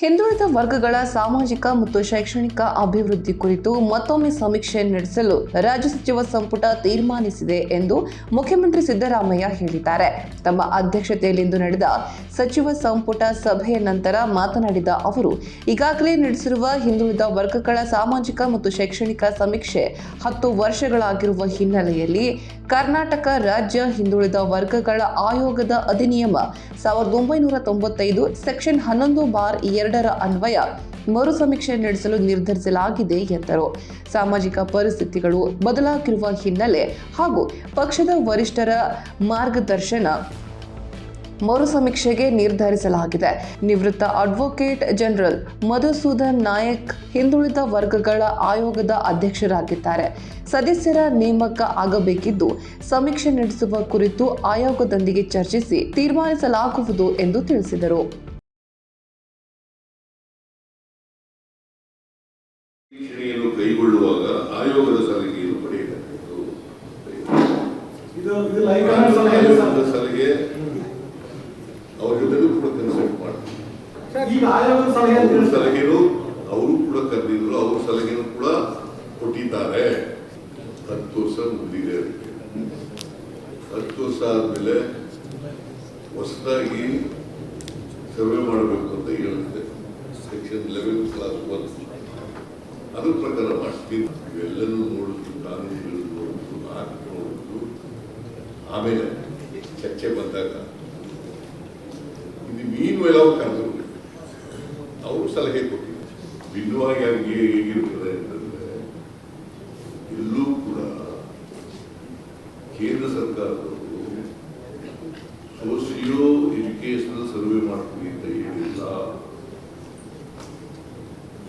ಹಿಂದುಳಿದ ವರ್ಗಗಳ ಸಾಮಾಜಿಕ ಮತ್ತು ಶೈಕ್ಷಣಿಕ ಅಭಿವೃದ್ಧಿ ಕುರಿತು ಮತ್ತೊಮ್ಮೆ ಸಮೀಕ್ಷೆ ನಡೆಸಲು ರಾಜ್ಯ ಸಚಿವ ಸಂಪುಟ ತೀರ್ಮಾನಿಸಿದೆ ಎಂದು ಮುಖ್ಯಮಂತ್ರಿ ಸಿದ್ದರಾಮಯ್ಯ ಹೇಳಿದ್ದಾರೆ. ತಮ್ಮ ಅಧ್ಯಕ್ಷತೆಯಲ್ಲಿಂದು ನಡೆದ ಸಚಿವ ಸಂಪುಟ ಸಭೆಯ ನಂತರ ಮಾತನಾಡಿದ ಅವರು, ಈಗಾಗಲೇ ನಡೆಸಿರುವ ಹಿಂದುಳಿದ ವರ್ಗಗಳ ಸಾಮಾಜಿಕ ಮತ್ತು ಶೈಕ್ಷಣಿಕ ಸಮೀಕ್ಷೆ ಹತ್ತು ವರ್ಷಗಳಾಗಿರುವ ಹಿನ್ನೆಲೆಯಲ್ಲಿ ಕರ್ನಾಟಕ ರಾಜ್ಯ ಹಿಂದುಳಿದ ವರ್ಗಗಳ ಆಯೋಗದ ಅಧಿನಿಯಮ ಸಾವಿರದ ಒಂಬೈನೂರ ತೊಂಬತ್ತೈದು, ಸೆಕ್ಷನ್ ಹನ್ನೊಂದು ಬಾರ್ ಎರಡರ ಅನ್ವಯ ಮರು ಸಮೀಕ್ಷೆ ನಡೆಸಲು ನಿರ್ಧರಿಸಲಾಗಿದೆ ಎಂದರು. ಸಾಮಾಜಿಕ ಪರಿಸ್ಥಿತಿಗಳು ಬದಲಾಗಿರುವ ಹಿನ್ನೆಲೆ ಹಾಗೂ ಪಕ್ಷದ ವರಿಷ್ಠರ ಮಾರ್ಗದರ್ಶನ ಮರು ಸಮೀಕ್ಷೆಗೆ ನಿರ್ಧರಿಸಲಾಗಿದೆ. ನಿವೃತ್ತ ಅಡ್ವೊಕೇಟ್ ಜನರಲ್ ಮಧುಸೂದನ್ ನಾಯಕ್ ಹಿಂದುಳಿದ ವರ್ಗಗಳ ಆಯೋಗದ ಅಧ್ಯಕ್ಷರಾಗಿದ್ದಾರೆ. ಸದಸ್ಯರ ನೇಮಕ ಆಗಬೇಕಿದ್ದು ಸಮೀಕ್ಷೆ ನಡೆಸುವ ಕುರಿತು ಆಯೋಗದೊಂದಿಗೆ ಚರ್ಚಿಸಿ ತೀರ್ಮಾನಿಸಲಾಗುವುದು ಎಂದು ತಿಳಿಸಿದರು. ಕೈಗೊಳ್ಳುವಾಗ ಆಯೋಗದ ಸಲಹೆಯನ್ನು ಪಡೆಯಬೇಕು ಇದು ಇದು ಲೈವ್ ಸಲಹೆ ಆಯೋಗದ ಸಲಹೆ ಅವ್ರ ಜೊತೆಲೂ ಕೂಡ ಕನ್ಸಲ್ಟ್ ಮಾಡ್ತಾರೆ ಈಗ ಆಯೋಗದ ಸಲಹೆ ಅಂತ ಅವ್ರ ಹೇಳ್ತಾರೆ. ಸಲಹೆನು ಅವರು ಕೂಡ ಕರೆದಿದ್ರು ಅವ್ರ ಸಲಹೆನೂ ಕೂಡ ಕೊಟ್ಟಿದ್ದಾರೆ. ಹತ್ತು ವರ್ಷ ಮುಗಿದಿದೆ ಅದಕ್ಕೆ. ಹತ್ತು ವರ್ಷ ಆದ್ಮೇಲೆ ಹೊಸದಾಗಿ ಸರ್ವೆ ಮಾಡಬೇಕು ಅಂತ ಹೇಳುತ್ತೆ. ಸೆಕ್ಷನ್ ಲೆವೆನ್ ಕ್ಲಾಸ್ ಒನ್ ಅದ್ರ ಪ್ರಕಾರ ಮಾಡ್ತೀನಿ ಇವೆಲ್ಲನೂ ನೋಡಿದ್ರು ಕಾನೂನುಗಳು ನೋಡಿದ್ರು ಆಕ್ಟ್ ನೋಡಿದ್ರು. ಆಮೇಲೆ ಚರ್ಚೆ ಬಂದಾಗ ಇದು ಮೀನ್ ವೇಲ್ ಅವ್ರು ಸಲಹೆ ಕೊಟ್ಟಿದ್ದಾರೆ. ಭಿನ್ನವಾಗಿ ಅವರಿಗೆ ಹೇಗಿರ್ತದೆ ಅಂತಂದ್ರೆ, ಎಲ್ಲೂ ಕೂಡ ಕೇಂದ್ರ ಸರ್ಕಾರದವರು ಸೋಸಿಯೋ ಎಜುಕೇಶನಲ್ ಸರ್ವೆ ಮಾಡ್ತೀವಿ ಅಂತ ಹೇಳಿಲ್ಲ.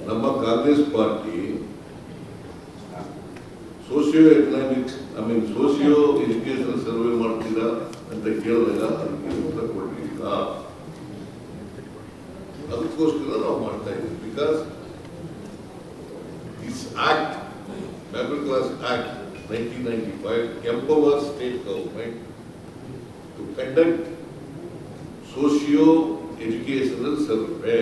ನಮ್ಮ Congress party socio economic, I mean socio education survey ಮಾಡ್ತೀರಾ ಅಂತ ಕೇಳಿದಾಗ ಅದಕ್ಕೆ ಉತ್ತರ ಕೊಡಲಿಲ್ಲ ಅದಕ್ಕೋಸ್ಕರ ನಾವು ಮಾಡ್ತಾ ಇದ್ದೀವಿ because this act middle class act nineteen ninety five empower state government to conduct socio-educational survey.